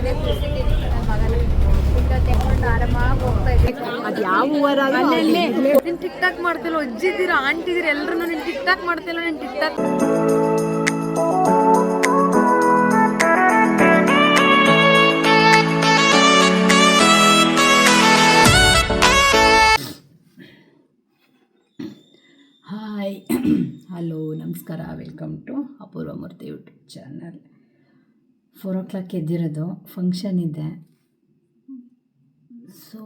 ಅದೇ ಕೂರಿಸಿದ್ದೀನಿ ನನ್ನ ಮಗನ ಊಟ ತೆಕ್ಕೊಂಡು ಆರಾಮಾಗಿ ಹೋಗ್ತಾ ಇದ್ದೀನಿ ಅದು ಯಾವ ಅಲ್ಲೇ ನೀನು ಟಿಕ್ ಟಾಕ್ ಮಾಡ್ತಿಲ್ಲ ಅಜ್ಜಿದ್ದೀರಾ ಆಂಟಿದ್ದೀರ? ಎಲ್ಲರೂ ನೀನು ಟಿಕ್ ಟಾಕ್ ಮಾಡ್ತಿಲ್ಲ ನೀನು ಟಿಕ್ ಟಾಕ್ ಹಾಯ್ ಹಲೋ ನಮಸ್ಕಾರ. Welcome to Apoorva Murthy YouTube channel four o'clock ಎದ್ದಿರೋದು function ಇದೆ. ಸೊ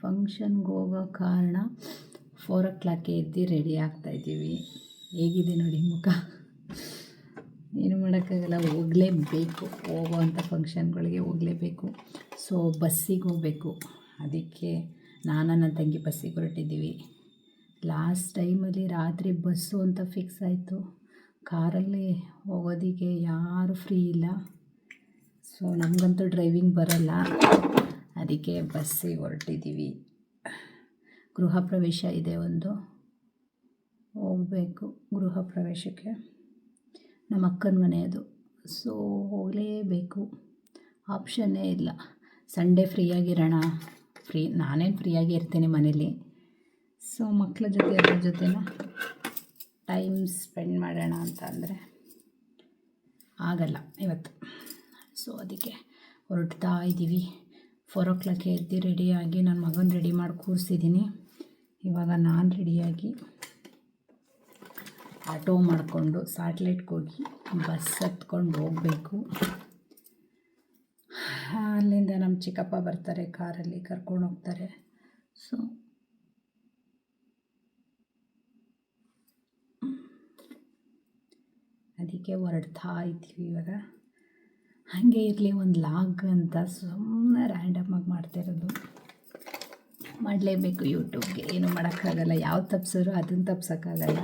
ಫಂಕ್ಷನ್ಗೆ ಹೋಗೋ ಕಾರಣ ಫೋರ್ ಓ ಕ್ಲಾಕ್ಗೆ ಎದ್ದು ರೆಡಿ ಆಗ್ತಾಯಿದ್ದೀವಿ ಹೇಗಿದೆ ನೋಡಿ ಮುಖ? ಏನು ಮಾಡೋಕ್ಕಾಗಲ್ಲ, ಹೋಗಲೇಬೇಕು. ಹೋಗೋವಂಥ ಫಂಕ್ಷನ್ಗಳಿಗೆ ಹೋಗಲೇಬೇಕು. ಸೊ ಬಸ್ಸಿಗೆ ಹೋಗಬೇಕು. ಅದಕ್ಕೆ ನಾನು ನನ್ನ ತಂಗಿ ಬಸ್ಸಿಗೆ ಹೊರಟಿದ್ದೀವಿ. ಲಾಸ್ಟ್ ಟೈಮಲ್ಲಿ ರಾತ್ರಿ ಬಸ್ಸು ಅಂತ ಫಿಕ್ಸ್ ಆಯಿತು. ಕಾರಲ್ಲಿ ಹೋಗೋದಕ್ಕೆ ಯಾರು ಫ್ರೀ ಇಲ್ಲ. ಸೊ ನಮಗಂತೂ ಡ್ರೈವಿಂಗ್ ಬರಲ್ಲ. ಅದಕ್ಕೆ ಬಸ್ಸಿಗೆ ಹೊರಟಿದ್ದೀವಿ ಗೃಹ ಪ್ರವೇಶ ಇದೆ ಒಂದು. ಹೋಗಬೇಕು ಗೃಹ ಪ್ರವೇಶಕ್ಕೆ. ನಮ್ಮ ಅಕ್ಕನ ಮನೆ ಅದು. ಸೊ ಹೋಗಲೇಬೇಕು. ಆಪ್ಷನ್ನೇ ಇಲ್ಲ. ಸಂಡೇ ಫ್ರೀಯಾಗಿರೋಣ ಫ್ರೀ ನಾನೇನು ಫ್ರೀಯಾಗಿ ಇರ್ತೀನಿ ಮನೇಲಿ. ಸೊ ಮಕ್ಕಳ ಜೊತೆ ಎಲ್ಲರ ಜೊತೆನ? ಟೈಮ್ ಸ್ಪೆಂಡ್ ಮಾಡೋಣ ಅಂತ ಅಂದರೆ ಆಗಲ್ಲ ಇವತ್ತು. ಸೊ ಅದಕ್ಕೆ ಹೊರಡ್ತಾ ಇದ್ದೀವಿ. ಫೋರ್ ಓ ಕ್ಲಾಕ್ ಎದ್ದು ರೆಡಿಯಾಗಿ ನನ್ನ ಮಗನ ರೆಡಿ ಮಾಡಿ ಕೂರಿಸಿದ್ದೀನಿ. ಇವಾಗ ನಾನು ರೆಡಿಯಾಗಿ ಆಟೋ ಮಾಡಿಕೊಂಡು ಸ್ಯಾಟ್ಲೈಟ್ಗೆ ಹೋಗಿ ಬಸ್ ಹತ್ಕೊಂಡು ಹೋಗಬೇಕು. ಅಲ್ಲಿಂದ ನಮ್ಮ ಚಿಕ್ಕಪ್ಪ ಬರ್ತಾರೆ ಕಾರಲ್ಲಿ ಕರ್ಕೊಂಡು ಹೋಗ್ತಾರೆ. ಸೊ ಅದಕ್ಕೆ ಹೊರಡ್ತಾ ಇದ್ದೀವಿ ಇವಾಗ. ಹಾಗೆ ಇರಲಿ ಒಂದು ಲಾಗ್ ಅಂತ ಸುಮ್ಮನೆ ರ್ಯಾಂಡಮಾಗಿ ಮಾಡ್ತಿರೋದು ಮಾಡಲೇಬೇಕು ಯೂಟ್ಯೂಬ್ಗೆ ಏನು ಮಾಡೋಕ್ಕಾಗಲ್ಲ. ಯಾವ ತಪ್ಸಿದ್ರು ಅದನ್ನು ತಪ್ಸೋಕ್ಕಾಗಲ್ಲ.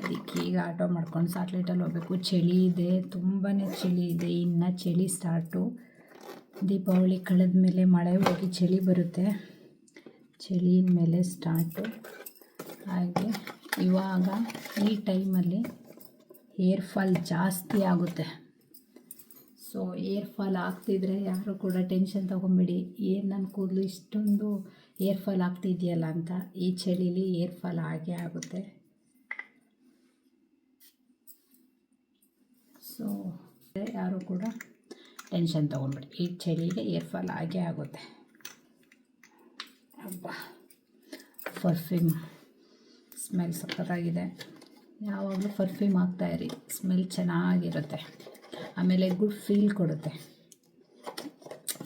ಅದಕ್ಕೆ ಈಗ ಆಟೋ ಮಾಡ್ಕೊಂಡು ಸಾಟ್ಲೈಟಲ್ಲಿ ಹೋಗ್ಬೇಕು. ಚಳಿ ಇದೆ. ತುಂಬಾ ಚಳಿ ಇದೆ. ಇನ್ನು ಚಳಿ ಸ್ಟಾರ್ಟು ದೀಪಾವಳಿ ಕಳೆದ ಮೇಲೆ ಮಳೆ ಹೋಗಿ ಚಳಿ ಬರುತ್ತೆ. ಚಳಿಯ ಮೇಲೆ ಸ್ಟಾರ್ಟು ಹಾಗೆ. ಇವಾಗ ಈ ಟೈಮಲ್ಲಿ ಏರ್ ಫಾಲ್ ಜಾಸ್ತಿ ಆಗುತ್ತೆ. ಸೊ ಏರ್ ಫಾಲ್ ಆಗ್ತಿದ್ರೆ ಯಾರು ಕೂಡ ಟೆನ್ಷನ್ ತೊಗೊಂಬೇಡಿ. ಏನು ನನ್ನ ಕೂದಲು ಇಷ್ಟೊಂದು ಏರ್ ಫಾಲ್ ಆಗ್ತಿದೆಯಲ್ಲ ಅಂತ ಈ ಚಳಿಲಿ ಏರ್ ಫಾಲ್ ಆಗೇ ಆಗುತ್ತೆ. ಸೊ ಯಾರು ಕೂಡ ಟೆನ್ಷನ್ ತೊಗೊಂಬೇಡಿ. ಈ ಚಳಿಗೆ ಏರ್ ಫಾಲ್ ಆಗೇ ಆಗುತ್ತೆ. ಹಬ್ಬ ಪರ್ಫ್ಯೂಮ್ ಸ್ಮೆಲ್ ಸಖತ್ತಾಗಿದೆ. ಯಾವಾಗಲೂ ಪರ್ಫ್ಯೂಮ್ ಹಾಕ್ತಾಯಿರಿ ಸ್ಮೆಲ್ ಚೆನ್ನಾಗಿರುತ್ತೆ. ಆಮೇಲೆ ಗುಡ್ ಫೀಲ್ ಕೊಡುತ್ತೆ.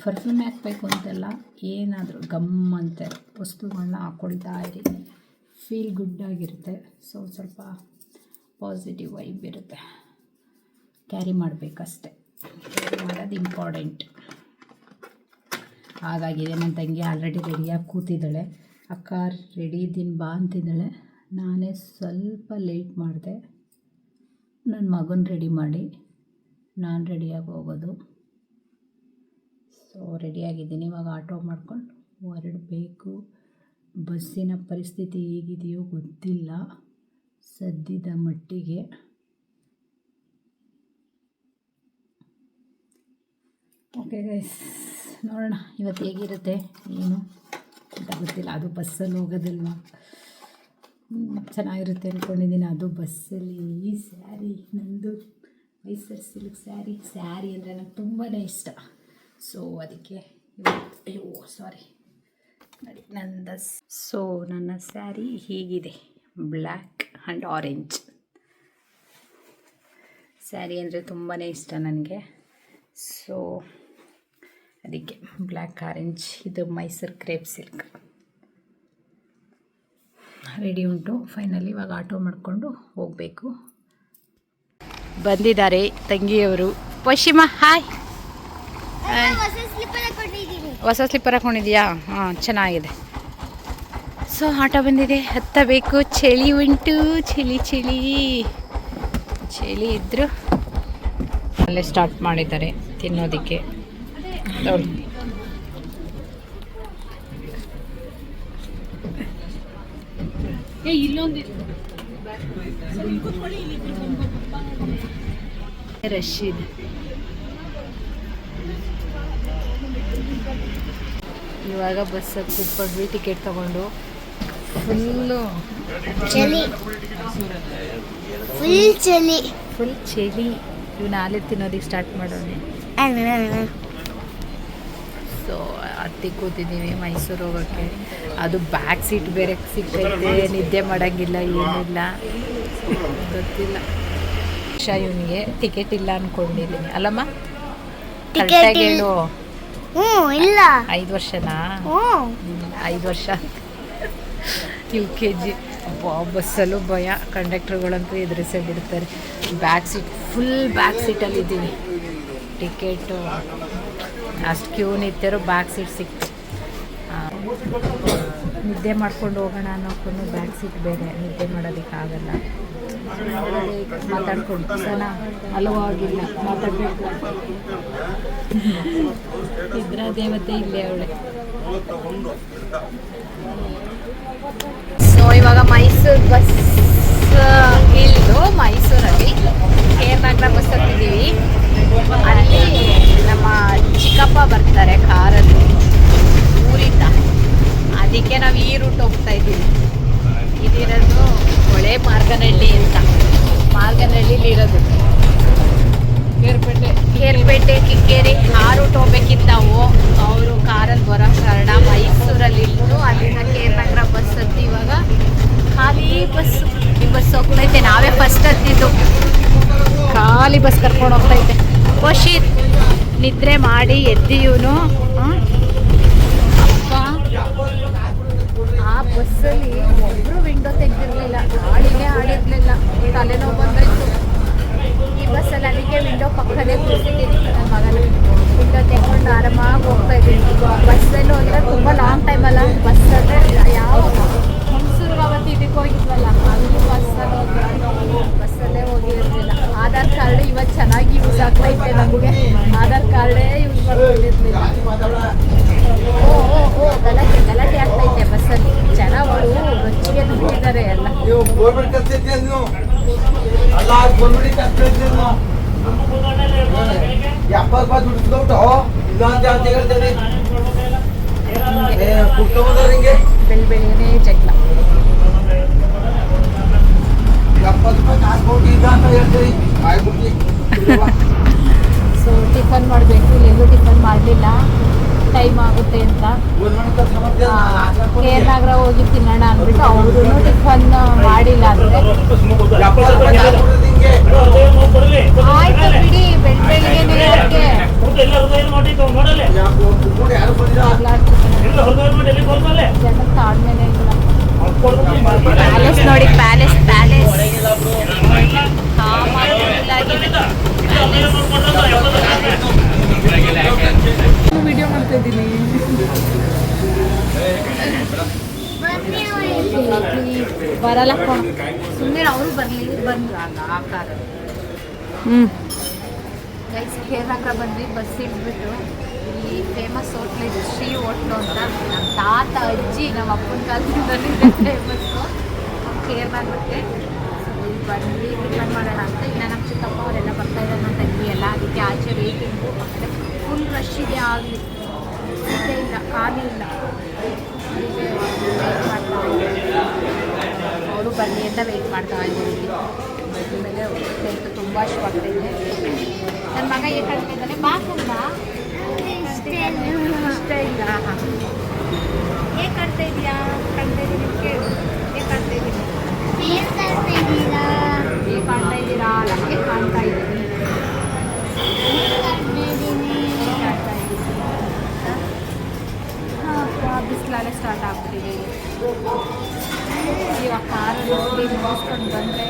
ಪರ್ಫ್ಯೂಮ್ ಹಾಕಬೇಕು ಅಂತೆಲ್ಲ, ಏನಾದರೂ ಗಮ್ ಅಂತೆ ವಸ್ತುಗಳನ್ನ ಹಾಕ್ಕೊಳ್ತಾ ಇರಿ. ಫೀಲ್ ಗುಡ್ ಆಗಿರುತ್ತೆ. ಸೊ ಸ್ವಲ್ಪ ಪಾಸಿಟಿವ್ ವೈಬ್ ಇರುತ್ತೆ. ಕ್ಯಾರಿ ಮಾಡಬೇಕಷ್ಟೆ. ಕ್ಯಾರಿ ಮಾಡೋದು ಇಂಪಾರ್ಟೆಂಟ್ ಹಾಗಾಗಿದೆ. ನನ್ನ ತಂಗಿ ಆಲ್ರೆಡಿ ರೆಡಿಯಾಗಿ ಕೂತಿದ್ದಾಳೆ. ಅಕ್ಕ ರೆಡಿ ಇದ್ದೀನಿ, ಬಾ ಅಂತಿದ್ದಾಳೆ. ನಾನೇ ಸ್ವಲ್ಪ ಲೇಟ್ ಮಾಡಿದೆ. ನನ್ನ ಮಗನ ರೆಡಿ ಮಾಡಿ. ನಾನು ರೆಡಿಯಾಗಿ ಹೋಗೋದು. ಸೊ ರೆಡಿಯಾಗಿದ್ದೀನಿ. ಇವಾಗ ಆಟೋ ಮಾಡ್ಕೊಂಡು ಹೊರಡಬೇಕು. ಬಸ್ಸಿನ ಪರಿಸ್ಥಿತಿ ಹೇಗಿದೆಯೋ ಗೊತ್ತಿಲ್ಲ. ಸದ್ಯದ ಮಟ್ಟಿಗೆ. ಓಕೆ ಗೈಸ್ ನೋಡೋಣ. ಇವತ್ತು ಹೇಗಿರುತ್ತೆ, ಏನು ಅಂತ ಗೊತ್ತಿಲ್ಲ. ಅದು ಬಸ್ಸಲ್ಲಿ ಹೋಗೋದಲ್ವಾ? ಚೆನ್ನಾಗಿರುತ್ತೆ ಅಂದ್ಕೊಂಡಿದ್ದೀನಿ ಅದು ಬಸ್ಸಲ್ಲಿ ಈ ಸ್ಯಾರಿ, ನಂದು ಮೈಸೂರು ಸಿಲ್ಕ್ ಸ್ಯಾರಿ. ಸ್ಯಾರಿ ಅಂದರೆ ನಂಗೆ ತುಂಬಾ ಇಷ್ಟ. ಸೊ ಅದಕ್ಕೆ ಅಯ್ಯೋ ಸಾರಿ ನೋಡಿ, ನಂದು ಸೊ ನನ್ನ ಸ್ಯಾರಿ ಹೀಗಿದೆ. ಬ್ಲ್ಯಾಕ್ ಆ್ಯಂಡ್ ಆರೆಂಜ್ ಸ್ಯಾರಿ ಅಂದರೆ ತುಂಬಾ ಇಷ್ಟ ನನಗೆ. ಸೊ ಅದಕ್ಕೆ ಬ್ಲ್ಯಾಕ್ ಆರೆಂಜ್ ಇದು ಮೈಸೂರು ಕ್ರೇಪ್ ಸಿಲ್ಕ್ ರೆಡಿ ಉಂಟು. ಫೈನಲಿ ಇವಾಗ ಆಟೋ ಮಾಡಿಕೊಂಡು ಹೋಗಬೇಕು. ಬಂದಿದ್ದಾರೆ ತಂಗಿಯವರು. ಪಶ್ಚಿಮ ಹಾಯ್ ಹೊಸ ಸ್ಲಿಪ್ಪರ್ ಹಾಕೊಂಡಿದ್ಯಾ ಹಾಂ ಚೆನ್ನಾಗಿದೆ. ಸೊ ಆಟೋ ಬಂದಿದೆ. ಹತ್ತಬೇಕು. ಚಳಿ ಉಂಟು. ಚಳಿ ಚಳಿ. ಚಳಿ ಇದ್ದರು ಅಲ್ಲೇ ಸ್ಟಾರ್ಟ್ ಮಾಡಿದ್ದಾರೆ ತಿನ್ನೋದಕ್ಕೆ. ರಶ್ ಇದೆ ಇವಾಗ ಬಸ್ ಕುಪ್ಪಿ ಟಿಕೆಟ್ ತಗೊಂಡು ಫುಲ್ಲು ಚಳಿ. ಫುಲ್ ಚಳಿ. ಫುಲ್ ಚಳಿ. ಇವು ನಾಳೆ ತಿನ್ನೋದಕ್ಕೆ ಸ್ಟಾರ್ಟ್ ಮಾಡೋಣ. ಸೊ ಹತ್ತಿ ಕೂತಿದ್ದೀವಿ ಮೈಸೂರು ಹೋಗೋಕ್ಕೆ. ಅದು ಬ್ಯಾಕ್ ಸೀಟ್ ಬೇರೆ ಸಿಗ್ತೈತೆ ನಿದ್ದೆ ಮಾಡೋಂಗಿಲ್ಲ ಏನಿಲ್ಲ. ಗೊತ್ತಿಲ್ಲ. ಶಾ ಇವನಿಗೆ ಟಿಕೆಟ್ ಇಲ್ಲ ಅನ್ಕೊಂಡಿದ್ದೀನಿ. ಅಲ್ಲಮ್ಮ? ಕರೆಕ್ಟಾಗಿ. ಹೇಳು. ಹ್ಞೂ ಇಲ್ಲ. ಐದು ವರ್ಷನಾ? ಐದು ವರ್ಷ. ಯು ಕೆ ಜಿ ಬಸ್ಸಲ್ಲೂ ಭಯ. ಕಂಡಕ್ಟರ್ಗಳಂತೂ ಎದುರಿಸೇ ಬಿಡ್ತಾರೆ ಬ್ಯಾಕ್ ಸೀಟ್ ಫುಲ್ ಬ್ಯಾಕ್ ಸೀಟಲ್ಲಿ ಇದ್ದೀನಿ ಟಿಕೆಟು ಅಷ್ಟು ಕ್ಯೂ ನಿಂತಿರೋ ಬ್ಯಾಕ್ ಸೀಟ್ ಸಿಕ್ತು. ನಿದ್ದೆ ಮಾಡ್ಕೊಂಡು ಹೋಗೋಣ ಅನ್ನೋಕ್ಕೂ ಬ್ಯಾಕ್ ಸೀಟ್ ಬೇರೆ, ನಿದ್ದೆ ಮಾಡೋದಕ್ಕಾಗಲ್ಲ ಮಾತಾಡ್ಕೊಂಡು, ಸನ ಹಲವಾಗಿಲ್ಲ ಮಾತಾಡಬೇಕು. ಇದ್ರ ದೇವತೆ ಇಲ್ಲೇ ಅವಳೆ. ಸೊ ಇವಾಗ ಮೈಸೂರು ಬಸ್ ಇಲ್ದು ಮೈಸೂರಲ್ಲಿ ಕೇರ್ನಗರ ಬಸ್ ಹತ್ತಿದ್ದೀವಿ. ಟೈಮ್ ಆಗುತ್ತೆ ಅಂತ. ಕೇರ್ನಾಗ್ರ ಹೋಗಿ ತಿನ್ನೋಣ ಅಂದ್ಬಿಟ್ಟು ಅವರು ಟಿಫನ್ ಮಾಡಿಲ್ಲ ಅಂದ್ರೆ ಆಯ್ತು ಬಿಡಿ ಬೆಳ್ ಬೆಳಿಗ್ಗೆ ಯಾಕೆ ಜನ ಇಲ್ಲ ಪ್ಯಾಲೇಸ್ ನೋಡಿ ಪ್ಯಾಲೇಸ್ ಪ್ಯಾಲೇಸ್ ವಿಡಿಯೋ ಮಾಡ್ತಾ ಇದ್ದೀನಿ ಬರಲ್ಲ ಸುಮ್ಮನೆ ಅವರು ಬರಲಿ ಬಂದ್ರು ಆಗ ಆ ಕಾರ ಹ್ಞೂ ಗೈಸ್ ಹತ್ರ ಬಂದ್ವಿ ಬಸ್ ಇಟ್ಬಿಟ್ಟು ಇಲ್ಲಿ ಫೇಮಸ್ ಹೋಟ್ಲ್ ಇದೆ ಶ್ರೀ ಹೋಟ್ಲು ಅಂತ ನಮ್ಮ ತಾತ ಅಜ್ಜಿ ನಮ್ಮ ಅಪ್ಪನ ಕಾಲದಿಂದಲೇ ಫೇಮಸ್ಸು ಕೇರ್ ಇಲ್ಲಿ ಬಂದ್ವಿ ಟಿಫನ್ ಮಾಡೋಣ ಅಂತ ಇನ್ನು ನಮ್ಮ ಚಿಕ್ಕಪ್ಪ ಅವರೆಲ್ಲ ಬರ್ತಾ ಇದ್ದಾರೆ ನನ್ನ ತಂಗಿ ಎಲ್ಲ ಅದಕ್ಕೆ ಆಚೆ ವೇಟಿಂಗು ಫುಲ್ ರಶ್ ಇದೆ ಆಗಲಿ. ಇದೆ ಇಲ್ಲ ಖಾಲಿ ಇಲ್ಲ ಮಾಡ್ತಾ ಅವರು ಬನ್ನಿ ಅಂತ ವೆಯ್ಟ್ ಮಾಡ್ತಾ ಇದ್ದೀವಿ ಆಮೇಲೆ ಹೊಟ್ಟೆ ತುಂಬ ಇಷ್ಟವಾಗ್ತಿದೆ ನನ್ನ ಮಗ ಏನು ಕಾಣ್ತಾ ಇದ್ದಾನೆ? ಬಾಕಲ್ಲ ಇಷ್ಟ ಇಲ್ಲ. ಹೇಗೆ ಕಾಣ್ತಾ ಇದೆಯಾ? ಕಾಣ್ತಾ ಇದ್ದೀನಿ ಕೇಳು ಹೇಗೆ ಇದ್ದೀನಿ ಹೇಗೆ ಕಾಣ್ತಾ ಇದ್ದೀರಾ ಕಾಣ್ತಾ ಇದ್ದೀನಿ ಬಿಸಿಲಲ್ಲೇ ಸ್ಟಾರ್ಟ್ ಆಗ್ಬಿಟ್ಟಿದೆ. ಇವಾಗ ಕಾರು ನೋಡಿ ಮುಗಿಸ್ಕೊಂಡು ಬಂದರೆ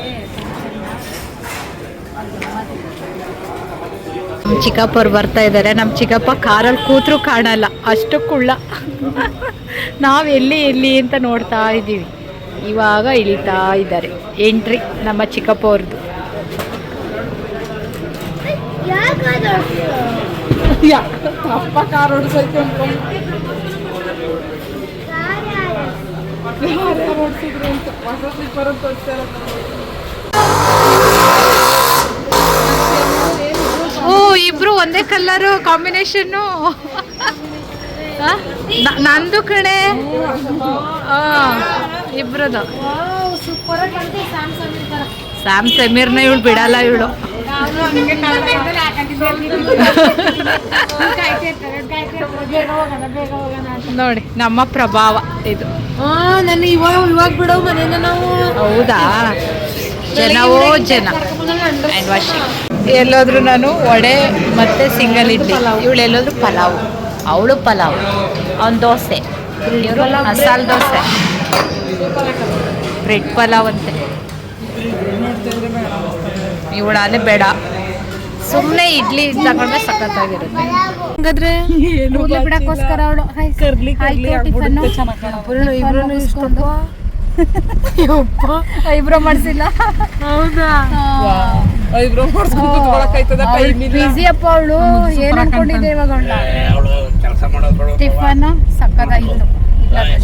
ಚಿಕ್ಕಪ್ಪವ್ರು ಬರ್ತಾ ಇದ್ದಾರೆ. ನಮ್ಮ ಚಿಕ್ಕಪ್ಪ ಕಾರಲ್ಲಿ ಕೂತ್ರು ಕಾಣಲ್ಲ. ಅಷ್ಟು ಕುಳ್ಳ ನಾವು ಎಲ್ಲಿ ಎಲ್ಲಿ ಅಂತ ನೋಡ್ತಾ ಇದ್ದೀವಿ. ಇವಾಗ ಇಳಿತಾ ಇದ್ದಾರೆ. ಎಂಟ್ರಿ ನಮ್ಮ ಚಿಕ್ಕಪ್ಪವ್ರದ್ದು ಅಪ್ಪ ಕಾರ್ ಓಡಿಸೋಯ್ತು ಅನ್ಕೊಂಡು ಯಾರು ಓಡಿಸಿದ್ರು ಅಂತ? ಹೊಸ ಸ್ಲೀಪರ್ ಅಂತ ತೋರಿಸ್ತಾ ಇರೋದು. ಒಂದೇ ಕಲರು ಕಾಂಬಿನೇಷನ್ನು ನಂದು ಕಣೆ. ಆ, ಇಬ್ರದು. ಸೂಪರ್ ಆಗಿ ಸ್ಯಾಮ್ಸಂಗ್ ತರ ಸ್ಯಾಮ್ ಸಮೀರ್ನ ಇವಳು ಬಿಡಲ್ಲ ಇವಳು. ನೋಡಿ ನಮ್ಮ ಪ್ರಭಾವ ಇದು. ನನ್ನ ಇವಾಗ ಇವಾಗ ಬಿಡೋ ಮನೇನ ನಾವು. ಹೌದಾ? ಜನವೋ ಜನ. ಹ್ಯಾಂಡ್ ಎಲ್ಲೋದ್ರು ನಾನು ವಡೆ ಮತ್ತೆ ಸಿಂಗಲ್ ಇಡ್ಲಿ. ಇವಳು ಎಲ್ಲೋದ್ರು ಪಲಾವ್. ಅವಳು ಪಲಾವ್. ಅವನ್ ದೋಸೆ. ಇವರು ಮಸಾಲೆ ದೋಸೆ. ಬ್ರೆಡ್ ಪಲಾವ್ ಅಂತೆ ಇವಳಾಲೆ ಬೇಡ ಸುಮ್ಮನೆ ಇಡ್ಲಿ ತಗೊಂಡ್ರೆ ಸಖತ್ತಾಗಿರುತ್ತೆ. ಹಂಗಾದ್ರೆ ಕೂದಲು ಬಿಡಕ್ಕೋಸ್ಕರ ಅವಳು ಇಬ್ರು ಇಷ್ಟೊಂದು. ಐಬ್ರೋ ಮಾಡಿಸಿಲ್ಲ. ಹೌದಾ? ಬಿಸಿ ಅಪ್ಪ ಅವಳು. ಏನು ಅನ್ಕೊಂಡಿದ್ದೆ ಇವಾಗ ಅವಳು? ಟಿಫನ್ ಸಕ್ಕತ್ತಾಗಿತ್ತು ಇಲ್ಲ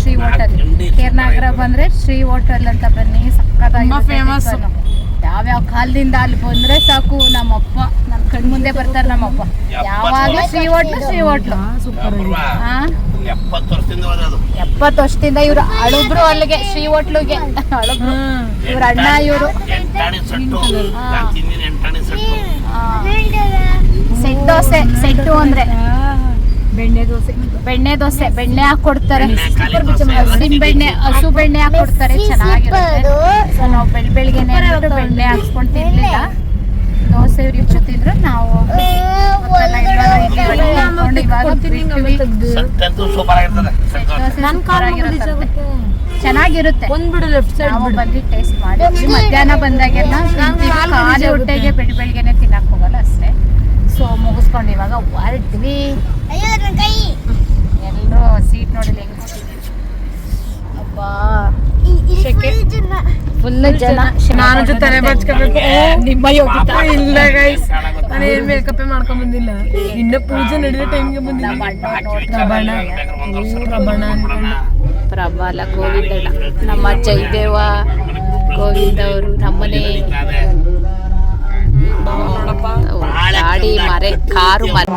ಶ್ರೀ ಹೋಟೆಲ್. ಕೇರ್ನಾಗರ ಬಂದ್ರೆ ಶ್ರೀ ಹೋಟೆಲ್ ಅಂತ ಬನ್ನಿ ಸಕ್ಕತ್ತಾಗಿ ಫೇಮಸ್ ಯಾವ್ಯಾವ ಕಾಲದಿಂದ ಅಲ್ಲಿ ಬಂದ್ರೆ ಸಾಕು ನಮ್ಮಪ್ಪ ನಮ್ ಕಣ್ ಮುಂದೆ ಬರ್ತಾರೆ ನಮ್ಮಪ್ಪ. ಯಾವಾಗ್ಲೂ ಶ್ರೀ ಹೋಟ್ಲು ಶ್ರೀ ಹೋಟ್ಲು. ಹಾ? ಎಪ್ಪತ್ತು ವರ್ಷದಿಂದ ಇವ್ರು ಅಳುಬ್ರು ಅಲ್ಲಿಗೆ ಶ್ರೀ ಹೋಟ್ಲುಗೆ. ಅಳುಬ್ರು. ಇವ್ರ ಅಣ್ಣ ಇವರು. ಎಂಟಾಣಿ ಸೆಟ್ಟು ನಾನು ತಿಂದಿನ ಎಂಟಾಣಿ ಸೆಟ್ಟು. ಸೆಟ್ ದೋಸೆ ಸೆಟ್ಟು ಅಂದ್ರೆ. ಬೆಣ್ಣೆ ದೋಸೆ. ಬೆಣ್ಣೆ ದೋಸೆ ಬೆಣ್ಣೆ ಹಾಕಿ ಕೊಡ್ತಾರೆ. ಹಸಿನ ಬೆಣ್ಣೆ ಹಸು ಬೆಣ್ಣೆ ಹಾಕಿ ಕೊಡ್ತಾರೆ ಚೆನ್ನಾಗಿರುತ್ತೆ. ಸೊ ನಾವು ಬೆಳ್ ಬೆಳಿಗ್ಗೆನೆ ಬೆಣ್ಣೆ ಹಾಕ್ಸ್ಕೊಂಡು ತಿನ್ಲಿಲ್ಲ ದೋಸೆ ಇವ್ರಿಬ್ರು ತಿಂದ್ರು ನಾವು. ಚೆನ್ನಾಗಿರುತ್ತೆ. ಒಂದ್ಬಿಡು ಲೆಫ್ಟ್ ಸೈಡ್ ನಾವು ಬಂದು ಟೇಸ್ಟ್ ಮಾಡಿ. ಮಧ್ಯಾಹ್ನ ಬಂದಾಗೆಲ್ಲ ಖಾಲಿ ಹೊಟ್ಟೆಗೆ ಬೆಳ್ ಬೆಳಿಗ್ಗೆನೆ ತಿನ್ನಕ್ ಹೋಗಲ್ಲ ಅಷ್ಟೇ. ಸೊ ಮುಗಿಸ್ಕೊಂಡು ಇವಾಗ ಹೊರಟ್ವಿ ಅಯ್ಯೋ ನನ್ನ ಕೈ ಎಲ್ಲರೂ ಸೀಟ್ ನೋಡಿಲ್ಲ ಹೆಂಗ್. ಅಬ್ಬಾ. ಫುಲ್ ಜನ. ನಾನು ಬಾಚ್ಕೋಬೇಕು ನಿಮ್ಮ ಇಲ್ಲ ಗೈಸ್ ನಾನು ಏನ್ ಮೇಕಪ್ ಮಾಡ್ಕೊಂಡ್ ಬಂದಿಲ್ಲ. ಇನ್ನ ಪೂಜೆ ನಡೆಯೋ ಟೈಮ್ಗೆ ಬಂದಿಲ್ಲ ನಮ್ಮ ಅಣ್ಣ ನೋಡ್ತಾ ರಬಣ ಇವ್ರು ರಬಣ ಅನ್ಕೊಂಡು ಪ್ರಬಲ ಗೋವಿಂದಣ್ಣ. ನಮ್ಮ ಜೈದೇವ ಗೋವಿಂದ ಅವರು ನಮ್ಮನೆ. ಗಾಡಿ ಮರೆ ಕಾರು ಮರೆ.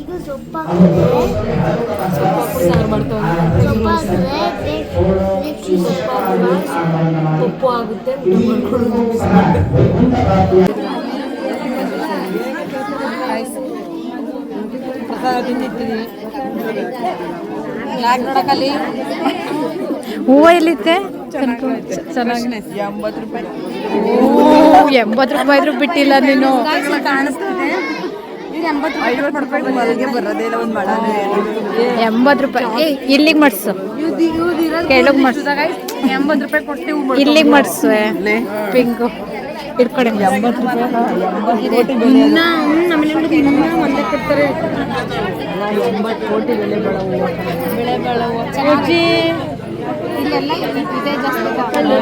ಇದು ಸೊಪ್ಪ ಹಾಕಿದ್ರೆ ಸಾರು ಮಾಡ್ತಾವ ಸೊಪ್ಪ ನೆಕ್ಸ್ಟ್ ಸೊಪ್ಪ ಆಗುತ್ತೆ ಪ್ರಸಾದ ತಿಂದಿರ್ತೀನಿ ನೋಡಕಲ್ಲಿ ಹೂವು ಎಲ್ಲಿತ್ತೆ? ಚೆನ್ನಾಗಿ ಎಂಬತ್ತು ರೂಪಾಯಿ. ಇದ್ರೂ ಬಿಟ್ಟಿಲ್ಲ ನೀನು. ಕಾಣಿಸ್ತಿದೆ. ಎಂಬತ್ತು ಎಂಬತ್ತು ರೂಪಾಯಿ. ಏ ಇಲ್ಲಿಗೆ ಮಾಡಿಸು. ಕೆಳಗ್ ಮಾಡ್ಸು. ಎಂಬತ್ತು ರೂಪಾಯಿ ಮಾಡ್ಕೊ. ಇಲ್ಲಿಗೆ ಮಾಡಿಸು ಪಿಂಕು. ಇಟ್ಕೊಡಿ ಎಂಬತ್ತು ಇನ್ನ ಹ್ಮ್, ನಮ್ಮನೆ ಕೋಟಿ ಒಂದೇ ಕೊಡ್ತಾರೆ. ಅಜ್ಜಿ. ಇಲ್ಲೆಲ್ಲ ಇದೆ ಜಾಸ್ತಿ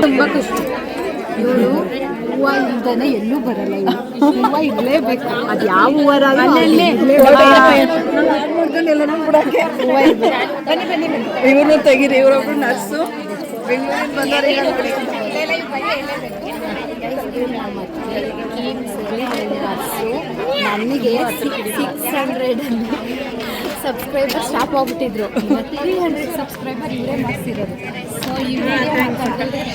ತುಂಬಾ ಖುಷಿ. ಇವಳು ಹೂವು ಇಲ್ದಾನೆ ಎಲ್ಲೂ ಬರಲ್ಲ ಇವಳು. ಹೂವು ಇರ್ಲೇಬೇಕು ಅದು ಯಾವ ಹೂವರಾದ್ರೂ ಇವ್ರನ್ನೂ ತೆಗೀರಿ ಇವ್ರೊಬ್ರು ನರ್ಸು. ಬೆಂಗಳೂರಿಂದ ಬಂದವ್ರು ನೋಡಿ ನನಗೆ ಸಿಕ್ಸ್ ಹಂಡ್ರೆಡ್ ಸಬ್ಸ್ಕ್ರೈಬರ್ ಸ್ಟಾಪ್ ಆಗ್ಬಿಟ್ಟಿದ್ರು ತ್ರೀ ಹಂಡ್ರೆಡ್ ಸಬ್ಸ್ಕ್ರೈಬರ್ ಇವರೇ ಮಾಡಿಸಿರೋದು. ಸೊ ಇವರೇ ಸಬ್ಸ್ಕ್ರೈಬ್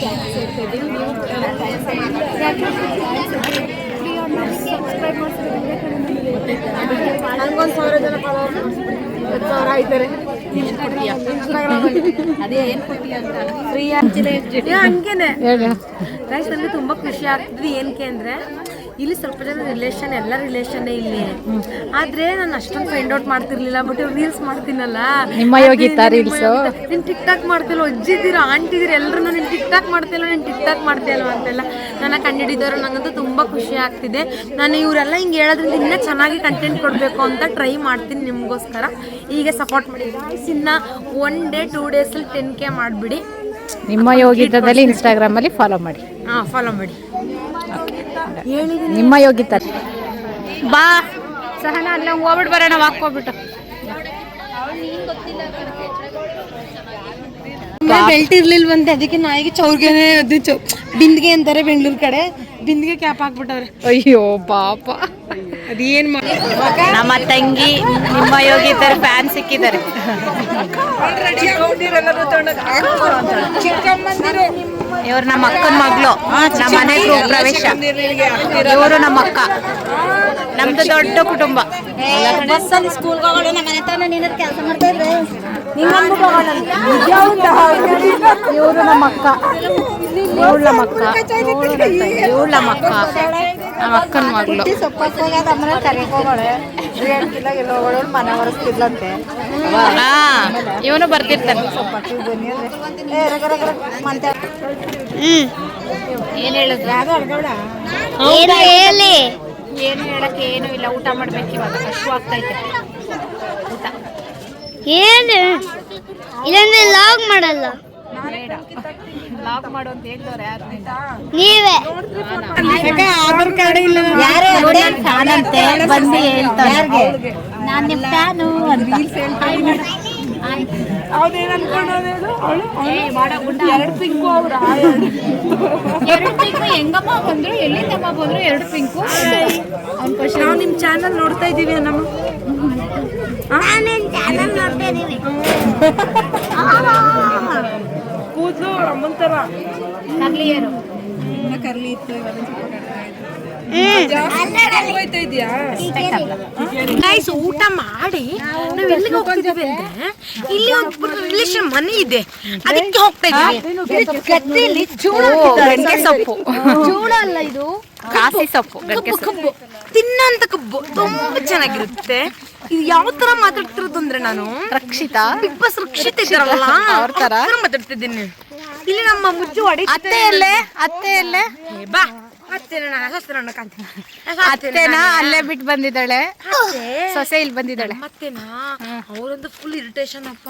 ನಂಗೊಂದು ಏನು ಹಂಗೇನೆ. ನನಗೆ ತುಂಬಾ ಖುಷಿ ಆಗ್ತಿದ್ವಿ ಏನಕ್ಕೆ ಅಂದ್ರೆ ಇಲ್ಲಿ ಸ್ವಲ್ಪ ಜನ ರಿಲೇಷನ್ ಎಲ್ಲ ರಿಲೇಷನ್ನೇ ಇಲ್ಲಿ. ಆದ್ರೆ ನಾನು ಅಷ್ಟೊಂದು ಫೈಂಡ್ ಔಟ್ ಮಾಡ್ತಿರ್ಲಿಲ್ಲ ಬಟ್ ಇವ್ರು ರೀಲ್ಸ್ ಮಾಡ್ತೀನಲ್ಲ. ನಿಮ್ಮ ಯೋಗಿತಾ ರೀಲ್ಸ್ ನೀನು ಟಿಕ್ ಟಾಕ್ ಮಾಡ್ತಿಲ್ಲ ಅಜ್ಜಿದ್ದೀರ ಆಂಟಿದಿರ? ಎಲ್ಲರೂ ನೀನು ಟಿಕ್ ಟಾಕ್ ಮಾಡ್ತಿಲ್ಲ ನೀನು ಟಿಕ್ ಟಾಕ್ ಮಾಡ್ತಿಲ್ಲ ಅಂತೆಲ್ಲ. ನನ್ನ ಕಂಡಿಡಿದವರು ನನಗಂತೂ ತುಂಬಾ ಖುಷಿ ಆಗ್ತಿದೆ. ನಾನು ಇವರೆಲ್ಲ ಹಿಂಗೆ ಹೇಳೋದ್ರಿಂದ ಇನ್ನೂ ಚೆನ್ನಾಗಿ ಕಂಟೆಂಟ್ ಕೊಡಬೇಕು ಅಂತ ಟ್ರೈ ಮಾಡ್ತೀನಿ ನಿಮಗೋಸ್ಕರ. ಹೀಗೆ ಸಪೋರ್ಟ್ ಮಾಡಿ. Guys, ಇನ್ನ ಒನ್ ಡೇ ಟೂ ಡೇಸಲ್ಲಿ ಟೆನ್ ಕೆ ಮಾಡಿಬಿಡಿ. ನಿಮ್ಮ ಯೋಗಿತದಲ್ಲಿ ಇನ್ಸ್ಟಾಗ್ರಾಮಲ್ಲಿ ಫಾಲೋ ಮಾಡಿ. ಹಾಂ ಫಾಲೋ ಮಾಡಿ. ನಿಮ್ಮ ಯೋಗಿತ ಬಾ. ಸಹನ ಅಲ್ಲ ಹೋಗ್ಬಿಟ್ಟು ಬರೋಣ ವಾಕ್ ಹೋಗ್ಬಿಟ್ಟು. ಬೆಲ್ಟ್ ಇರ್ಲಿಲ್ವಂತೆ ಅದಕ್ಕೆ ನಾಯಿಗೆ ಚೌರ್ಗೆನೆ ಅದು ಚೌ ಬಿಂದಿಗೆ ಅಂತಾರೆ ಬೆಂಗಳೂರು ಕಡೆ. ಬಿಂದಿಗೆ ಕ್ಯಾಪ್ ಹಾಕ್ಬಿಟ್ಟವ್ರೆ. ಅಯ್ಯೋ ಪಾಪ. ನಮ್ಮ ತಂಗಿ ನಿಮ್ಮ ಯೋಗಿತರ ಫ್ಯಾನ್ ಸಿಕ್ಕಿದ್ದಾರೆ. ಇವ್ರು ನಮ್ಮ ಅಕ್ಕನ ಮಗಳು ನಮ್ಮ ಮನೆ ಗೃಹ ಪ್ರವೇಶ. ಇವರು ನಮ್ಮ ಅಕ್ಕ. ನಮ್ದು ದೊಡ್ಡ ಕುಟುಂಬ. ಇವರು ನಮ್ಮ ಅಕ್ಕ. ಇವಳು ನಮ್ಮ ಅಕ್ಕ. ಇವಳು ನಮ್ಮ ಅಕ್ಕ. ನಮ್ಮ ಅಕ್ಕನ ಮಗಳು. ಹಾ ಇವನು ಬರ್ತಿರ್ತಾನೆ. ಏನ್ ಹೇಳಿದ್ರ? ಏನು ಹೇಳಿ? ಏನು ಹೇಳಕ್ಕೆ ಏನು ಇಲ್ಲ ಊಟ ಮಾಡ್ಬೇಕು ಇವಾಗ ಕಷ್ಟ ಆಗ್ತೈತೆ. ಊಟ. ಏನು? ಇಲ್ಲಾಂದ್ರೆ ಲಾಗ್ ಮಾಡಲ್ಲ. ಬೇಡ. ಲಾಕ್ ಮಾಡು ಅಂತ ಹೇಳ್ದವ್ರೆ ಯಾರು ನೀವೇ. ಆಧಾರ್ ಕಾರ್ಡ್ ಇಲ್ಲ ಫ್ಯಾನ್ ಅಂತೆ ಬಂದು ಹೇಳ್ತಾರೆ. ನಾನು ನಿಮ್ಮ ಫ್ಯಾನು ಅಂತ. ಎರಡು ಪಿಂಕು ಅವ್ರ ಎರಡು ಪಿಂಕು. ಹೆಂಗಮ್ಮ ಬಂದ್ರು? ಎಲ್ಲಿಂದಮ್ಮ ಬಂದ್ರು? ಎರಡು ಪಿಂಕು. ನಾವು ನಿಮ್ಮ ಚಾನಲ್ ನೋಡ್ತಾ ಇದೀವಿ ನಮ್ಮ ಚಾನಲ್ ನೋಡ್ತಾ ಇದೀನಿ ಕೂದ್ಲು ಗೈಸ್ ಊಟ ಮಾಡಿ ನಾವು ಎಲ್ಲಿಗೆ ಹೋಗ್ತೀವಿ ಅಂದ್ರೆ ಇಲ್ಲಿ ಒಂದು ರಿಲೇಷನ್ ಮನೆ ಇದೆ. ಅದಕ್ಕೆ ಹೋಗ್ತಾ ಇದ್ದೀವಿ. ಗದ್ದೆಯಲ್ಲಿ ಜೋಳ ಗಂಟೆ ಸೊಪ್ಪು. ಜೋಳ ಅಲ್ಲ ಇದು? ಕಾಸಿ ಸೊಪ್ಪು ಕಬ್ಬು ಕಬ್ಬು. ತಿನ್ನಂತ ಕಬ್ಬು. ತುಂಬಾ ಚೆನ್ನಾಗಿರುತ್ತೆ. ಇದು ಯಾವ ತರ ಮಾತಾಡ್ತಿರೋದು ಅಂದ್ರೆ ನಾನು? ರಕ್ಷಿತಾ. ಬಿಗ್ ಬಾಸ್ ರಕ್ಷಿತ ಇದ್ದಾರಲ್ಲ. ಅವ್ರ ತರ? ಮಾತಾಡ್ತಿದ್ದೀನಿ. ಇಲ್ಲಿ ನಮ್ಮ ಮುಜ್ಜು ಹೊಡಿ ಅತ್ತೆ ಅಲ್ಲೇ ಅತ್ತೆ ಅಲ್ಲೇ ಬಾ. ಅತ್ತೆನ ಅಲ್ಲೇ ಬಿಟ್ಟು ಬಂದಿದ್ದಾಳೆ. ಸೊಸೆ ಇಲ್ಲಿ ಬಂದಿದ್ದಾಳೆ. ಮತ್ತೇನಾ ಅವರಂತೂ ಫುಲ್ ಇರಿಟೇಷನ್ ಅಪ್ಪ.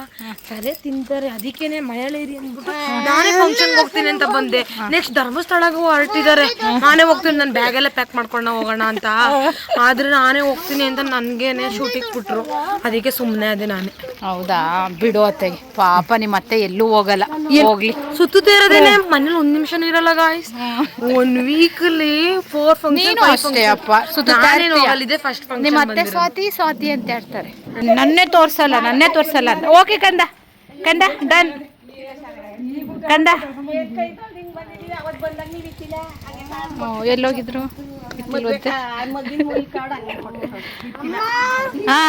ತಲೆ ತಿಂತಾರೆ ಅದಕ್ಕೇನೆ ಮಳೆಲೇರಿ ಅಂದ್ಬಿಟ್ಟು ನಾನೇ ಫಂಕ್ಷನ್ಗೆ ಹೋಗ್ತೀನಿ ಅಂತ ಬಂದೆ. ನೆಕ್ಸ್ಟ್ ಧರ್ಮಸ್ಥಳಗೂ ಹೊರಟಿದ್ದಾರೆ. ನಾನೇ ಹೋಗ್ತೀನಿ ನನ್ನ ಬ್ಯಾಗ್ ಎಲ್ಲ ಪ್ಯಾಕ್ ಮಾಡ್ಕೊಂಡು ಹೋಗೋಣ ಅಂತ. ಆದ್ರೆ ನಾನೇ ಹೋಗ್ತೀನಿ ಅಂತ ನನ್ಗೇನೆ ಶೂಟಿಂಗ್ ಬಿಟ್ರು ಅದಕ್ಕೆ ಸುಮ್ಮನೆ ಅದೇ ನಾನೇ. ಹೌದಾ? ಬಿಡು ಅತ್ತೆ. ಪಾಪ ನಿಮ್ಮ ಅತ್ತೆ ಎಲ್ಲೂ ಹೋಗಲ್ಲ. ಹೋಗ್ಲಿ. ಸುತ್ತುತ್ತಾ ಇರೋದೇನೆ? ಮನೇಲಿ ಒಂದ್ ನಿಮಿಷ ಇರಲ್ಲ ಗಾಯ್ಸ್ ಒನ್ ವೀಕ್ ಅಲ್ಲಿ ಫೋರ್ ನೀನು ಅಷ್ಟೇ ಅಪ್ಪ. ಇರ್ತೀಯ. ಇದೇ ಫಸ್ಟ್ ನಿಮ್ಮ ಅತ್ತೆ ಸ್ವಾತಿ ಸ್ವಾತಿ ಅಂತ ಹೇಳ್ತಾರೆ. ನನ್ನೇ ತೋರ್ಸಲ್ಲ ನನ್ನೇ ತೋರ್ಸಲ್ಲ ಅಂತ. ಓಕೆ ಕಂದ. ಕಂದ ಡನ್ ಕಂದ. ಓ, ಎಲ್ಲೋಗಿದ್ರು? ಹಾ.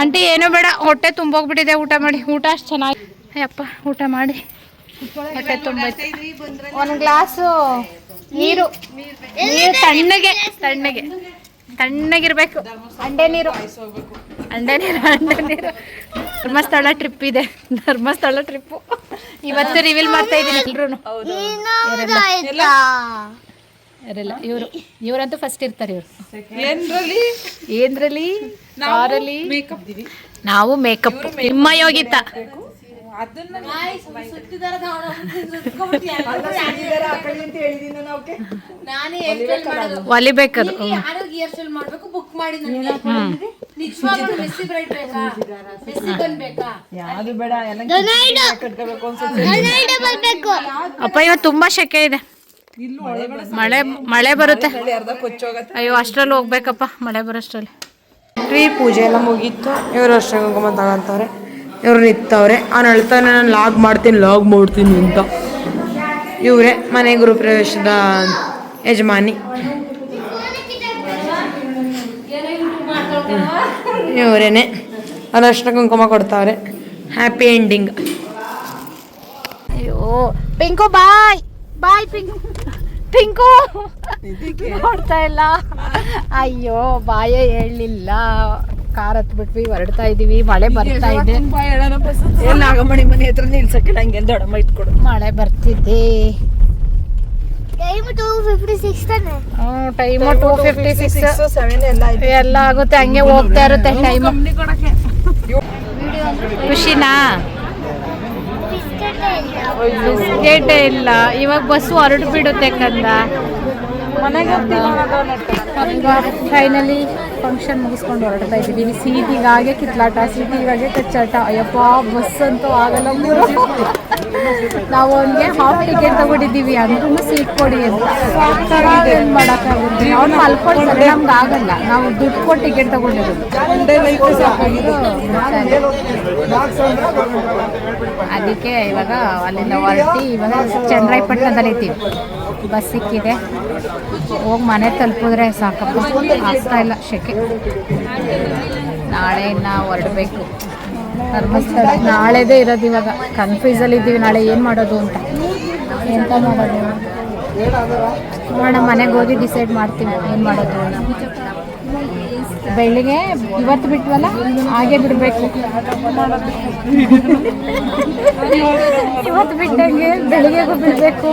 ಆಂಟಿ? ಏನೂ ಬೇಡ. ಹೊಟ್ಟೆ ತುಂಬೋಗ್ಬಿಟ್ಟಿದೆ. ಊಟ ಮಾಡಿ. ಊಟ ಅಷ್ಟು ಚೆನ್ನಾಗಿ ಅಪ್ಪ ಊಟ ಮಾಡಿ. ಹೊಟ್ಟೆ ತುಂಬ ಒಂದು ಗ್ಲಾಸು ನೀರು. ನೀರು ತಣ್ಣಗೆ ತಣ್ಣಗೆ. ತಣ್ಣಗಿರ್ಬೇಕು. ಅಂಡೆ ನೀರು. ಅಂಡೆ ನೀರು ಅಂಡೆ ನೀರು. ಧರ್ಮಸ್ಥಳ ಟ್ರಿಪ್ ಇದೆ. ಧರ್ಮಸ್ಥಳ ಟ್ರಿಪ್ಪು ಇವತ್ತು ರಿವೀಲ್ ಮಾಡ್ತಾ ಇದ್ದೀನಿ ಎಲ್ರು ಯಾರೆಲ್ಲ? ಇವರು ಇವರಂತೂ ಫಸ್ಟ್ ಇರ್ತಾರೆ ಇವರು. ಏನ್ರಲ್ಲಿ? ಯಾರಲ್ಲಿ ನಾವು ಮೇಕಪ್ ನಿಮ್ಮ ಯೋಗಿತ. ಮಾಡ್ಬೇಕು. ಬುಕ್ ಮಾಡಿ ನನಗೆ. ನಿಜವಾಗ್ಲೂ ಮೆಸ್ಸಿ ಬ್ರೈಡ್ ಬೇಕಾ? ಮೆಸ್ಸಿ ಬೇಕಾ ಡೊನಾಲ್ಡ್ ಬರ್ಬೇಕು ಅಪ್ಪ ಇವತ್ತು ತುಂಬಾ ಶೆಕೆ ಇದೆ. ಮಳೆ ಮಳೆ ಬರುತ್ತೆ. ಅಯ್ಯೋ ಅಷ್ಟ್ರಲ್ಲಿ ಹೋಗ್ಬೇಕಪ್ಪ. ಮಳೆ ಬರೋಷ್ಟ್ರಲ್ಲಿ ಟ್ರೀ ಪೂಜೆ ಎಲ್ಲ ಮುಗೀತು. ಇವರು ಅಷ್ಟೇ ಕುಂಕುಮ ತಗೊಂತವ್ರೆ. ಇವ್ರು ನಿಂತವ್ರೆ. ಅವ್ನು ಹೇಳ್ತಾನೆ ನಾನು ಲಾಗ್ ಮಾಡ್ತೀನಿ ಲಾಗ್ ಮಾಡ್ತೀನಿ ಅಂತ. ಇವರೇ ಮನೆ ಗೃಹಪ್ರವೇಶದ ಯಜಮಾನಿ. ಇವರೇನೆ. ಅವ್ರು ಅಷ್ಟ ಕುಂಕುಮ ಕೊಡ್ತಾವ್ರೆ. ಹ್ಯಾಪಿ ಎಂಡಿಂಗ್ ಅಯ್ಯೋ ಪಿಂಕು ಬಾಯ್ ಬಾಯ್ ಪಿಂಕು ಪಿಂಕು ನೋಡ್ತಾ ಇಲ್ಲ. ಅಯ್ಯೋ ಬಾಯೇ ಹೇಳಲಿಲ್ಲ ಕಾರ್ ಹತ್ಬಿಟ್ವಿ ಹೊರಡ್ತಾ ಇದೀವಿ ಮಳೆ ಬರ್ತಾ ಇದೆ. ನಾಗಮಣಿ ಮನೆ ಹತ್ರ ನಿಲ್ಸಕ್ಕೆ ನಂಗೆ ದೊಡ್ಡಮ್ಮ ಇಟ್ಕೊಡು ಮಳೆ ಬರ್ತಿದ್ದೆ ಟೈಮ್ ಟೂ ಫಿಫ್ಟಿ ಸಿಕ್ಸ್ ಎಲ್ಲ ಆಗುತ್ತೆ ಹಂಗೆ ಹೋಗ್ತಾ ಇರುತ್ತೆ ಟೈಮ್ ಖುಷಿನಾ? ಬಿಸ್ಕೆಟ್ ಇಲ್ಲ. ಇವಾಗ ಬಸ್ಸು ಹೊರಟು ಬಿಡುತ್ತೆ ಕಂದ. ಫೈನಲಿ ಫಂಕ್ಷನ್ ಮುಗಿಸ್ಕೊಂಡು ಹೊರಡ್ತಾ ಇದ್ದೀವಿ. ಸೀಟಿಗಾಗೆ ಕಿತ್ಲಾಟ, ಸೀಟಿಗಾಗೆ ಕಚ್ಚಾಟ. ಅಯ್ಯಪ್ಪ ಬಸ್ ಅಂತೂ ಆಗಲ್ಲ. ನಾವು ಅವನಿಗೆ ಹಾಫ್ ಟಿಕೆಟ್ ತಗೊಂಡಿದ್ದೀವಿ. ಅಂದ್ರೂ ಸೀಟ್ ಕೊಡಿ ಅಂತ. ಏನು ಮಾಡೋಕ್ಕಾಗುತ್ತೆ ಅವ್ನು ನಮ್ಗೆ ಆಗಲ್ಲ. ನಾವು ದುಡ್ಡು ಕೊಟ್ಟು ಟಿಕೆಟ್ ತಗೊಂಡಿರೋದು. ಅದಕ್ಕೆ ಇವಾಗ ಅಲ್ಲಿಂದ ಹೊರಟಿ ಇವಾಗ ಚಂದ್ರಾಯಪಟ್ಟಣದಲ್ಲಿ ಇದ್ದೀವಿ ಬಸ್ ಸಿಕ್ಕಿದೆ. ಹೋಗಿ ಮನೆ ತಲುಪಿದ್ರೆ ಸಾಕಪ್ಪ. ಆಗ್ತಾ ಇಲ್ಲ ಶೆಕೆ. ನಾಳೆ ಇನ್ನು ಹೊರಡಬೇಕು. ಧರ್ಮಸ್ಥಳ ನಾಳೆದೇ ಇರೋದು ಇವಾಗ. ಕನ್ಫ್ಯೂಸಲ್ಲಿ ಇದ್ದೀವಿ ನಾಳೆ ಏನು ಮಾಡೋದು ಅಂತ. ಎಂತ ಮಾಡೋದು? ನೋಡೋಣ, ಮನೆಗೆ ಹೋಗಿ ಡಿಸೈಡ್ ಮಾಡ್ತೀವಿ ಏನು ಮಾಡೋದು ಅಂತ. ಬೆಳಿಗ್ಗೆ ಇವತ್ತು ಬಿಟ್ವಲ್ಲ ಹಾಗೆ ಬಿಡಬೇಕು. ಇವತ್ತು ಬಿಟ್ಟಂಗೆ ಬೆಳಿಗ್ಗೆಗೂ ಬಿಡಬೇಕು.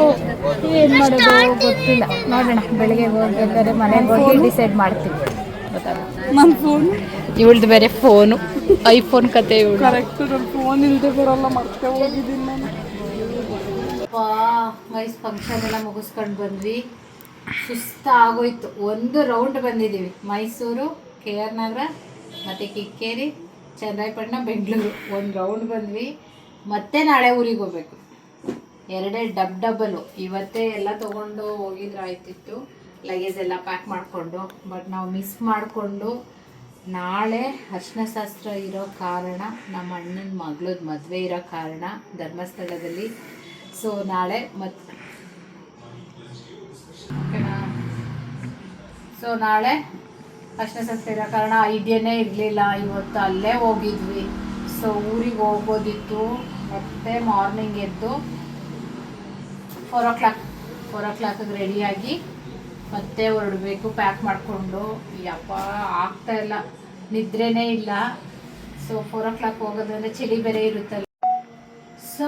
ಏನು ಮಾಡೋದು ಗೊತ್ತಿಲ್ಲ. ನೋಡೋಣ ಬೆಳಿಗ್ಗೆ ಹೋಗ್ಬೇಕಾದ್ರೆ ಮನೆಗೆ ಹೋಗಿ ಡಿಸೈಡ್ ಮಾಡ್ತೀವಿ. ನನ್ನ ಫೋನ್ ಇವಳ್ದು ಬೇರೆ ಫೋನು ಐಫೋನ್ ಕತೆ ಇವಳು ಕರೆಕ್ಟ್ ನನ್ನ ಫೋನ್ ಇಲ್ಲದೆ ಬರೋಲ್ಲ ಮತ್ತೆ ಹೋಗಿದ್ದೀನಿ ನಾನು. ವಯಸ್ ಫಂಕ್ಷನ್ ಎಲ್ಲ ಮುಗಿಸ್ಕೊಂಡು ಬಂದ್ವಿ. ಸುಸ್ತ ಆಗೋಯ್ತು ಒಂದು ರೌಂಡ್ ಬಂದಿದ್ದೀವಿ ಮೈಸೂರು ಕೆ ಆರ್ ನಗರ ಮತ್ತು ಕಿಕ್ಕೇರಿ, ಚನ್ನರಾಯಪಟ್ಟಣ, ಬೆಂಗಳೂರು. ಒಂದು ರೌಂಡ್ ಬಂದ್ವಿ. ಮತ್ತೆ ನಾಳೆ ಊರಿಗೆ ಹೋಗ್ಬೇಕು. ಎರಡೇ ಡಬ್ ಡಬ್ಬಲು ಇವತ್ತೇ ಎಲ್ಲ ತೊಗೊಂಡು ಹೋಗಿದ್ರೆ ಆಯ್ತಿತ್ತು. ಲಗೇಜ್ ಎಲ್ಲ ಪ್ಯಾಕ್ ಮಾಡಿಕೊಂಡು. ಬಟ್ ನಾವು ಮಿಸ್ ಮಾಡಿಕೊಂಡು ನಾಳೆ ಅರ್ಶಿನ ಶಾಸ್ತ್ರ ಇರೋ ಕಾರಣ, ನಮ್ಮ ಅಣ್ಣನ ಮಗಳದ್ದು ಮದುವೆ ಇರೋ ಕಾರಣ ಧರ್ಮಸ್ಥಳದಲ್ಲಿ. ಸೊ ನಾಳೆ ಓಕೆನಾ? ಸೊ ನಾಳೆ ಅರ್ಶಿನ ಶಾಸ್ತ್ರ ಇರೋ ಕಾರಣ ಐಡಿಯಾನೇ ಇರಲಿಲ್ಲ, ಇವತ್ತು ಅಲ್ಲೇ ಹೋಗಿದ್ವಿ. ಸೊ ಊರಿಗೆ ಹೋಗೋದಿತ್ತು. ಮತ್ತೆ ಮಾರ್ನಿಂಗ್ ಎದ್ದು ಫೋರ್ ಓ ಕ್ಲಾಕ್ ಫೋರ್ ಓ ಕ್ಲಾಕಿಗೆ ರೆಡಿಯಾಗಿ ಮತ್ತೆ ಹೊರಡಬೇಕು ಪ್ಯಾಕ್ ಮಾಡಿಕೊಂಡು. ಯಪ್ಪ, ಆಗ್ತಾ ಇಲ್ಲ. ನಿದ್ರೆನೇ ಇಲ್ಲ. ಸೊ ಫೋರ್ ಓ ಕ್ಲಾಕ್ ಹೋಗೋದಂದ್ರೆ ಚಳಿ ಬೇರೆ ಇರುತ್ತಲ್ಲ. ಸೊ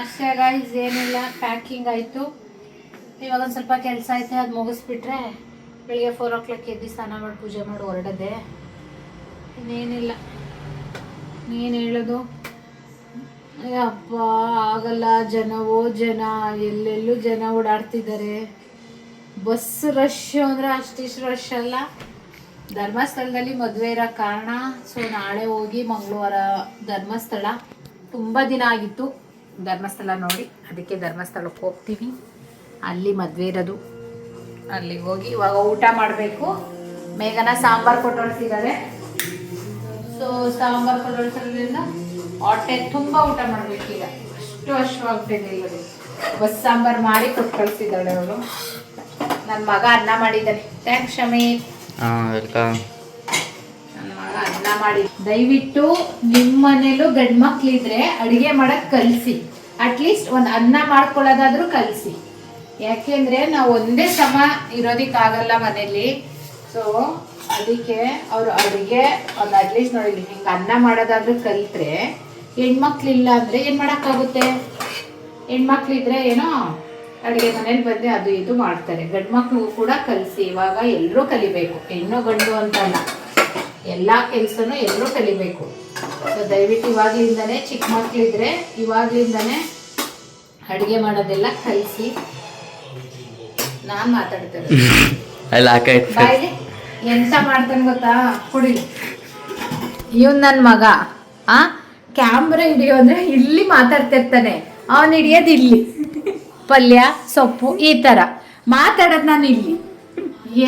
ಅಷ್ಟೇ ಗೈಸ್ ಏನಿಲ್ಲ. ಪ್ಯಾಕಿಂಗ್ ಆಯಿತು. ಇವಾಗ ಒಂದು ಸ್ವಲ್ಪ ಕೆಲಸ ಐತೆ, ಅದು ಮುಗಿಸ್ಬಿಟ್ರೆ ಬೆಳಿಗ್ಗೆ ಫೋರ್ ಓ ಕ್ಲಾಕ್ ಎದ್ದು ಸ್ನಾನ ಮಾಡಿ ಪೂಜೆ ಮಾಡಿ ಹೊರಡದೆ ಇನ್ನೇನಿಲ್ಲ. ಏನು ಹೇಳೋದು? ಅಪ್ಪ, ಆಗಲ್ಲ. ಜನವೋ ಜನ. ಎಲ್ಲೆಲ್ಲೂ ಜನ ಓಡಾಡ್ತಿದ್ದಾರೆ. ಬಸ್ ರಶ್ ಅಂದರೆ ಅಷ್ಟಿಷ್ಟು ರಶ್ ಅಲ್ಲ. ಧರ್ಮಸ್ಥಳದಲ್ಲಿ ಮದುವೆ ಇರೋ ಕಾರಣ. ಸೊ ನಾಳೆ ಹೋಗಿ ಮಂಗಳವಾರ ಧರ್ಮಸ್ಥಳ. ತುಂಬ ದಿನ ಆಗಿತ್ತು ಧರ್ಮಸ್ಥಳ ನೋಡಿ. ಅದಕ್ಕೆ ಧರ್ಮಸ್ಥಳಕ್ಕೆ ಹೋಗ್ತೀವಿ ಅಲ್ಲಿ ಮದುವೆ ಇರೋದು. ಅಲ್ಲಿಗೆ ಹೋಗಿ ಇವಾಗ ಊಟ ಮಾಡಬೇಕು. ಮೇಘನ ಸಾಂಬಾರ್ ಕೊಟ್ಟೊಳ್ತಿದ್ದಾರೆ ಸೊ ಸಾಂಬಾರ್ ಕೊಟ್ಟೊಳ್ಸೋದ್ರಿಂದ ಹೊಟ್ಟೆ ತುಂಬ ಊಟ ಮಾಡ್ಬೇಕೀಗ ಅಷ್ಟು ಅಶ್ವಾಗ್ಬಿಟ್ಟಿದೆ ಬಸ್ ಸಾಂಬಾರ್ ಮಾಡಿ ಕೊಟ್ಟು ಅವರು ನನ್ನ ಮಗ ಅನ್ನ ಮಾಡಿದ್ದಾನೆ ಥ್ಯಾಂಕ್ಸ್ ವೆಲ್ಕಮ್ ನನ್ನ ಮಗ ಅನ್ನ ಮಾಡಿ. ದಯವಿಟ್ಟು ನಿಮ್ಮ ಮನೇಲೂ ಗಂಡು ಮಕ್ಳಿದ್ರೆ ಅಡುಗೆ ಮಾಡಕ್ ಕಲಿಸಿ. ಅಟ್ಲೀಸ್ಟ್ ಒಂದು ಅನ್ನ ಮಾಡ್ಕೊಳ್ಳೋದಾದ್ರೂ ಕಲಿಸಿ. ಯಾಕೆಂದ್ರೆ ನಾವು ಒಂದೇ ಸಮ ಇರೋದಿಕ್ಕಾಗಲ್ಲ ಮನೇಲಿ. ಸೊ ಅದಕ್ಕೆ ಅವರು ಅಡುಗೆ ಒಂದು ಅಟ್ಲೀಸ್ಟ್ ನೋಡಿ ಹಿಂಗೆ ಅನ್ನ ಮಾಡೋದಾದ್ರೂ ಕಲಿತ್ರೆ ಹೆಣ್ಮಕ್ಳಿಲ್ಲ ಅಂದರೆ ಏನು ಮಾಡೋಕ್ಕಾಗುತ್ತೆ? ಹೆಣ್ಮಕ್ಳಿದ್ರೆ ಏನೋ ಅಡುಗೆ ಮನೇಲಿ ಬಂದು ಅದು ಇದು ಮಾಡ್ತಾರೆ. ಗಂಡು ಮಕ್ಕಳು ಕೂಡ ಕಲಿಸಿ, ಇವಾಗ ಎಲ್ಲರೂ ಕಲಿಬೇಕು. ಹೆಣ್ಣು ಗಂಡು ಅಂತಲ್ಲ. ಎಲ್ಲ ಕೆಲಸನೂ ಎಲ್ಲರೂ ಕಲಿಬೇಕು. ಸೊ ದಯವಿಟ್ಟು ಇವಾಗ್ಲಿಂದನೇ ಚಿಕ್ಕ ಮಕ್ಕಳಿದ್ರೆ ಇವಾಗ್ಲಿಂದನೇ ಅಡುಗೆ ಮಾಡೋದೆಲ್ಲ ಕಲಿಸಿ. ನಾನು ಮಾತಾಡ್ತೇನೆ. ಅಲ್ಲಿ ಹಾಕೈತೆ ಬಾಯಿಲಿ ಎಂತ ಮಾಡ್ತಾನೆ ಗೊತ್ತಾ? ಕುಡಿ ಇವನ್ ನನ್ನ ಮಗ. ಆ? ಕ್ಯಾಮ್ರಾ ಹಿಡಿಯೋ ಅಂದ್ರೆ ಇಲ್ಲಿ ಮಾತಾಡ್ತಿರ್ತಾನೆ. ಅವನ್ ಹಿಡಿಯೋದ್ ಇಲ್ಲಿ. ಪಲ್ಯ ಸೊಪ್ಪು ಈ ತರ. ಮಾತಾಡೋದ್ ನಾನು ಇಲ್ಲಿ.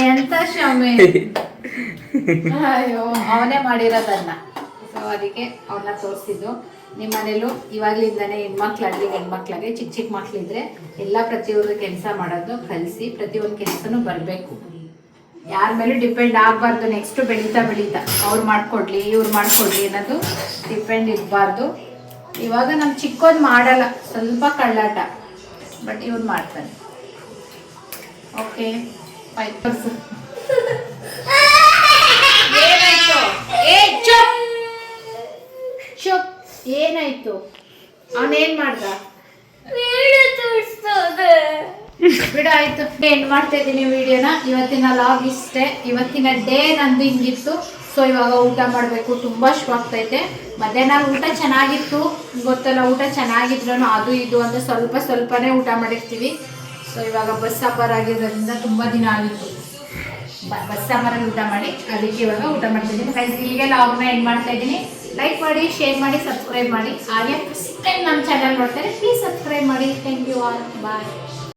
ಎಂತ ಶಮೆ ಅಯ್ಯೋ ಅವನೇ ಮಾಡಿರೋದನ್ನ. ಸೊ ಅದಕ್ಕೆ ಅವನ್ನ ತೋರಿಸಿದ್ದು. ನಿಮ್ಮ ಮನೇಲೂ ಇವಾಗ್ಲಿಂದಾನೇ ಹೆಣ್ಮಕ್ಳಾಗ್ಲಿ ಹೆಣ್ಮಕ್ಳಾಗೆ ಚಿಕ್ಕ ಚಿಕ್ಕ ಮಕ್ಳಿದ್ರೆ ಎಲ್ಲ ಪ್ರತಿಯೊಂದು ಕೆಲಸ ಮಾಡೋದು ಕಲಿಸಿ ಪ್ರತಿಯೊಂದು ಕೆಲಸನೂ ಬರಬೇಕು. ಯಾರ ಮೇಲೂ ಡಿಪೆಂಡ್ ಆಗಬಾರ್ದು, ನೆಕ್ಸ್ಟ್ ಬೆಳೀತಾ ಬೆಳೀತಾ. ಅವ್ರು ಮಾಡ್ಕೊಡ್ಲಿ, ಇವ್ರು ಮಾಡ್ಕೊಡ್ಲಿ ಅನ್ನೋದು ಡಿಪೆಂಡ್ ಇರಬಾರ್ದು. ಇವಾಗ ನಮ್ಮ ಚಿಕ್ಕೋದು ಮಾಡಲ್ಲ, ಸ್ವಲ್ಪ ಕಳ್ಳಾಟ, ಬಟ್ ಇವ್ರು ಮಾಡ್ತಾನೆ ಓಕೆ ಫೈವ್ ಏನಾಯ್ತು ಏನಾಯ್ತು? ಅವನೇನ್ ಮಾಡ್ದ? ಬಿಡ ಆಯ್ತು. ಏನ್ ಮಾಡ್ತಾ ಇದ್ದೀನಿ ವಿಡಿಯೋನ. ಇವತ್ತಿನ ಲಾಗ್ ಇಷ್ಟೇ. ಇವತ್ತಿನ ಡೇ ನಂದು ಹಿಂಗಿತ್ತು. ಸೊ ಇವಾಗ ಊಟ ಮಾಡಬೇಕು. ತುಂಬ ಆಗ್ತೈತೆ. ಮಧ್ಯಾಹ್ನ ಊಟ ಚೆನ್ನಾಗಿತ್ತು. ಗೊತ್ತಲ್ಲ ಊಟ ಚೆನ್ನಾಗಿದ್ರು ಅದು ಇದು ಅಂತ ಸ್ವಲ್ಪ ಸ್ವಲ್ಪನೇ ಊಟ ಮಾಡಿರ್ತೀವಿ. ಸೊ ಇವಾಗ ಬಸ್ ಸಾಂಬಾರು ಆಗಿರೋದ್ರಿಂದ ತುಂಬ ದಿನ ಆಗಿತ್ತು ಬಸ್ ಸಾಂಬಾರಲ್ಲಿ ಊಟ ಮಾಡಿ ಅದಕ್ಕೆ ಇವಾಗ ಊಟ ಮಾಡ್ತಿದ್ದೀನಿ. ಫ್ರೆಂಡ್ಸ್ ಇಲ್ಲಿಗೆ ಲಾಗ್ನ ಎಂಡ್ ಮಾಡ್ತಾ ಇದ್ದೀನಿ. ಲೈಕ್ ಮಾಡಿ ಶೇರ್ ಮಾಡಿ ಸಬ್ಸ್ಕ್ರೈಬ್ ಮಾಡಿ. ಹಾಗೆ ಫಸ್ಟ್ ಟೈಮ್ ನಮ್ಮ ಚಾನಲ್ ನೋಡ್ತಾರೆ. ಪ್ಲೀಸ್ ಸಬ್ಸ್ಕ್ರೈಬ್ ಮಾಡಿ. Thank you all bye